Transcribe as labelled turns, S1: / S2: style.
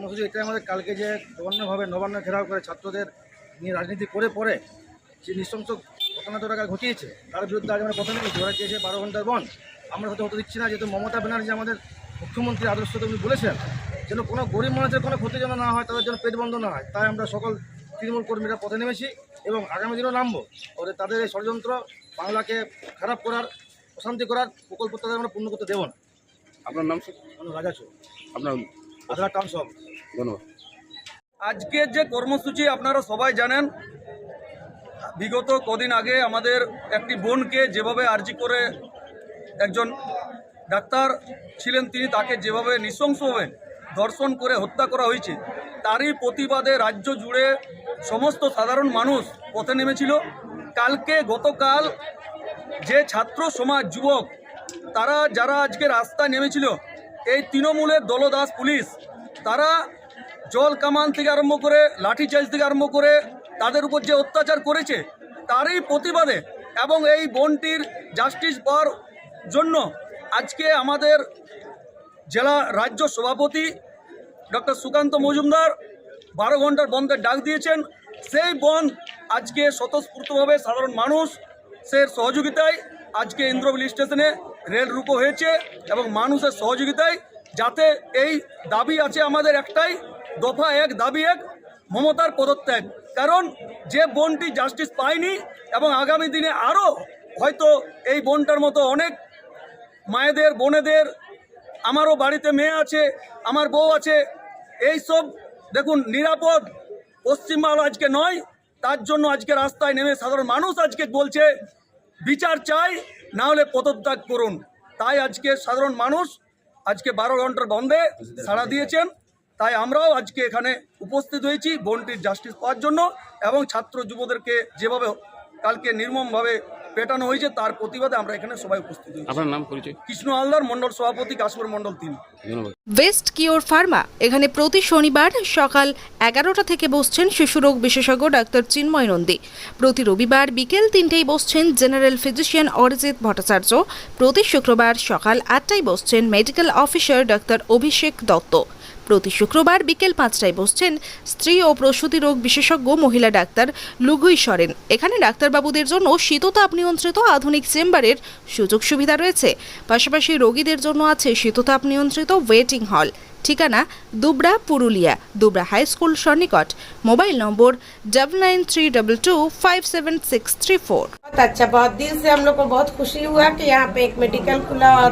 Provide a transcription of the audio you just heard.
S1: কর্মসূচি এটাই আমাদের কালকে যে নবান্নভাবে নবান্ন ঘেরাও করে ছাত্রদের নিয়ে রাজনীতি করে পরে যে নৃশংস ঘটনা টাকা ঘটিয়েছে তার বিরুদ্ধে আজ আমরা কথা নিয়েছি ওরা চেয়েছে বারো ঘণ্টার বন আমরা হতে হতে দিচ্ছি না যেহেতু মমতা ব্যানার্জি আমাদের মুখ্যমন্ত্রী আদর্শ তো উনি বলেছেন যেন কোনো গরিব মানুষের কোনো ক্ষতি যেন না হয় তাদের যেন পেট বন্ধ না হয়। তাই আমরা সকল তৃণমূল কর্মীরা পথে নেমেছি এবং আগামী দিনেও নামবো। ওদের তাদের এই ষড়যন্ত্র বাংলাকে খারাপ করার অশান্তি করার প্রকল্প তাদের আমরা পূর্ণ করতে দেবো না।
S2: আপনার নাম
S1: রাজা চোর
S2: আপনার
S1: আধার টাউন সব
S2: ধন্যবাদ।
S3: আজকের যে কর্মসূচি আপনারা সবাই জানেন, বিগত কদিন আগে আমাদের একটি বোনকে যেভাবে আর্জি করে একজন ডাক্তার ছিলেন তিনি, তাকে যেভাবে নৃশংসভাবে ধর্ষণ করে হত্যা করা হয়েছে, তারই প্রতিবাদে রাজ্য জুড়ে সমস্ত সাধারণ মানুষ পথে নেমেছিল। কালকে গতকাল যে ছাত্র সমাজ যুবক, তারা যারা আজকে রাস্তায় নেমেছিল, এই তৃণমূলের দলদাস পুলিশ, তারা জল কামান থেকে আরম্ভ করে, লাঠি লাঠিচার্জ থেকে আরম্ভ করে তাদের উপর যে অত্যাচার করেছে, তারই প্রতিবাদে এবং এই বনটির জাস্টিস পাওয়ার জন্য আজকে আমাদের জেলা রাজ্য সভাপতি ডক্টর সুকান্ত মজুমদার বারো ঘণ্টার বন্ধের ডাক দিয়েছেন। সেই বন্ধ আজকে স্বতঃস্ফূর্তভাবে সাধারণ মানুষ, সে সহযোগিতায় আজকে ইন্দ্রবিল স্টেশনে রেল রুকো হয়েছে এবং মানুষের সহযোগিতায় যাতে এই দাবি আছে আমাদের একটাই দফা এক, দাবি এক, মমতার পদত্যাগ। কারণ যে বোনটি জাস্টিস পায়নি এবং আগামী দিনে আরও হয়তো এই বোনটার মতো অনেক মায়েদের, বোনেদের, আমারও বাড়িতে মেয়ে আছে, আমার বউ আছে, এই সব দেখুন, নিরাপদ পশ্চিমবাংলা আজকে নয়, তার জন্য আজকে রাস্তায় নেমে সাধারণ মানুষ আজকে বলছে, বিচার চাই, না হলে পদত্যাগ করুন। তাই আজকে সাধারণ মানুষ আজকে বারো ঘণ্টার বন্ধে সাড়া দিয়েছেন। তাই আমরাও আজকে এখানে উপস্থিত হয়েছি বোনটির জাস্টিস পাওয়ার জন্য এবং ছাত্র যুবদেরকে যেভাবে কালকে নির্মমভাবে পেটানো হয়েছে তার প্রতিবাদে আমরা এখানে সবাই উপস্থিত হয়েছি।
S2: আপনার নাম পরিচয়?
S3: কৃষ্ণ হালদার মন্ডল সভাপতি কাশপুর মন্ডল তিন।
S2: ধন্যবাদ।
S4: ওয়েস্ট কিওর ফার্মা এখানে প্রতি শনিবার সকাল এগারোটা থেকে বসছেন শিশুরোগ বিশেষজ্ঞ ডাক্তার চিন্ময় নন্দী। প্রতি রবিবার বিকেল তিনটেই বসছেন জেনারেল ফিজিশিয়ান অরিজিৎ ভট্টাচার্য। প্রতি শুক্রবার সকাল আটটায় বসছেন medical officer doctor Abhishek Dutta. প্রতি শুক্রবার বিকেল পাঁচটায় বসছেন স্ত্রী ও প্রসূতি রোগ বিশেষজ্ঞ মহিলা ডাক্তার লুগুই সরেন এখানে ডাক্তারবাবুদের জন্য শীততাপ নিয়ন্ত্রিত আধুনিক চেম্বারের সুযোগ সুবিধা রয়েছে পাশাপাশি রোগীদের জন্য আছে শীততাপ নিয়ন্ত্রিত ওয়েটিং হল ঠিকানা Dubra Purulia Dubra high school সন্নিকট mobile number double nine three double two five seven six three four
S5: बहुत अच्छा बहुत दिल से हम लोग को बहुत खुशी हुआ कि यहाँ पे एक मेडिकल खुला और